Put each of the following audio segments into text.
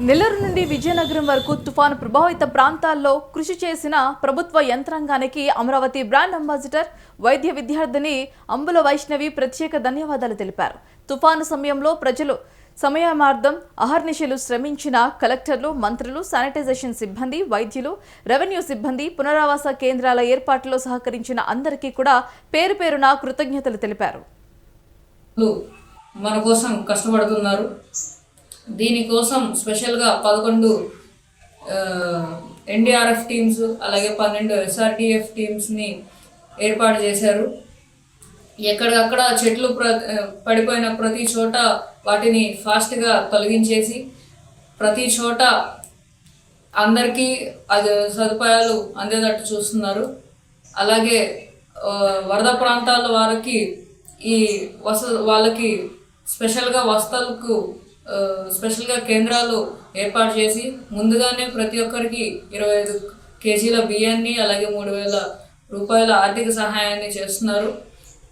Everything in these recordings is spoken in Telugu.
నెల్లూరు నుండి విజయనగరం వరకు తుఫాను ప్రభావిత ప్రాంతాల్లో కృషి చేసిన ప్రభుత్వ యంత్రాంగానికి అమరావతి బ్రాండ్ అంబాసిడర్ వైద్య విద్యార్థిని అంబుల వైష్ణవి ప్రత్యేక ధన్యవాదాలు తెలిపారు. తుఫాను సమయంలో ప్రజలు సమయమార్థం అహర్నిశలు శ్రమించిన కలెక్టర్లు మంత్రులు శానిటైజేషన్ సిబ్బంది వైద్యులు రెవెన్యూ సిబ్బంది పునరావాస కేంద్రాల ఏర్పాటులో సహకరించిన అందరికీ కూడా పేరు పేరున కృతజ్ఞతలు తెలిపారు. మన కోసం కష్టపడుతున్నారు. దీనికోసం స్పెషల్గా పదకొండు ఎన్డీఆర్ఎఫ్ టీమ్స్ అలాగే పన్నెండు ఎస్ఆర్టీఎఫ్ టీమ్స్ని ఏర్పాటు చేశారు. ఎక్కడికక్కడ చెట్లు ప్ర పడిపోయిన ప్రతి చోట వాటిని ఫాస్ట్గా తొలగించేసి ప్రతి చోట అందరికీ అది సదుపాయాలు అందేటట్టు చూస్తున్నారు. అలాగే వరద ప్రాంతాల వారికి ఈ వస వాళ్ళకి స్పెషల్గా వసతులకు స్పెషల్గా కేంద్రాలు ఏర్పాటు చేసి ముందుగానే ప్రతి ఒక్కరికి ఇరవై ఐదు కేజీల బియ్యాన్ని అలాగే మూడు వేల రూపాయల ఆర్థిక సహాయాన్ని చేస్తున్నారు.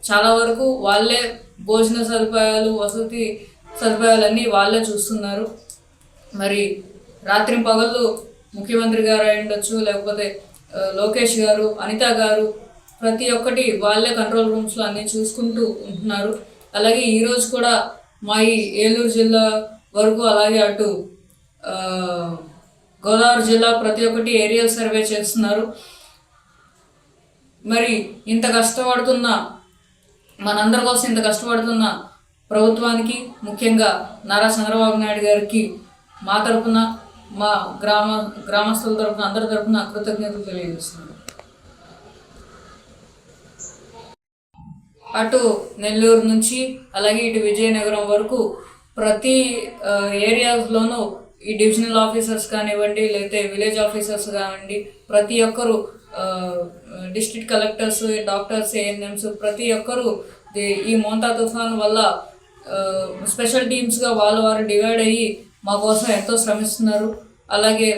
చాలా వరకు వాళ్ళే భోజన సదుపాయాలు వసతి సదుపాయాలన్నీ వాళ్ళే చూస్తున్నారు. మరి రాత్రి పగళ్ళు ముఖ్యమంత్రి గారు అయి ఉండొచ్చు లేకపోతే లోకేష్ గారు అనిత గారు ప్రతి ఒక్కటి వాళ్ళే కంట్రోల్ రూమ్స్లో అన్నీ చూసుకుంటూ ఉంటున్నారు. అలాగే ఈరోజు కూడా మా ఈ ఏలూరు జిల్లా వరకు అలాగే అటు గోదావరి జిల్లా ప్రతి ఒక్కటి ఏరియల్ సర్వే చేస్తున్నారు. మరి ఇంత కష్టపడుతున్న మనందరి కోసం ఇంత కష్టపడుతున్న ప్రభుత్వానికి ముఖ్యంగా నారా చంద్రబాబు నాయుడు గారికి మా తరపున మా గ్రామ గ్రామస్తుల తరపున అందరి తరపున కృతజ్ఞతలు తెలియజేస్తున్నాను. అటు నెల్లూరు నుంచి అలాగే ఇటు విజయనగరం వరకు ప్రతి ఏరియాస్లోనూ ఈ డివిజనల్ ఆఫీసర్స్ కానివ్వండి లేకపోతే విలేజ్ ఆఫీసర్స్ కానివ్వండి ప్రతి ఒక్కరు డిస్ట్రిక్ట్ కలెక్టర్స్ డాక్టర్స్ ఏఎన్ఎంస్ ప్రతి ఒక్కరు ఈ మోంతా తుఫాన్ వల్ల స్పెషల్ టీమ్స్గా వాళ్ళు వారు డివైడ్ అయ్యి మా కోసం ఎంతో శ్రమిస్తున్నారు. అలాగే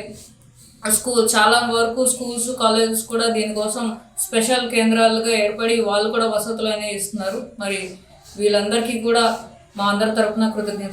స్కూల్ చాలా వరకు స్కూల్స్ కాలేజెస్ కూడా దీనికోసం స్పెషల్ కేంద్రాలుగా ఏర్పడి వాళ్ళు కూడా వసతులు అనేవి ఇస్తున్నారు. మరి వీళ్ళందరికీ కూడా మా అందరి తరపున కృతజ్ఞత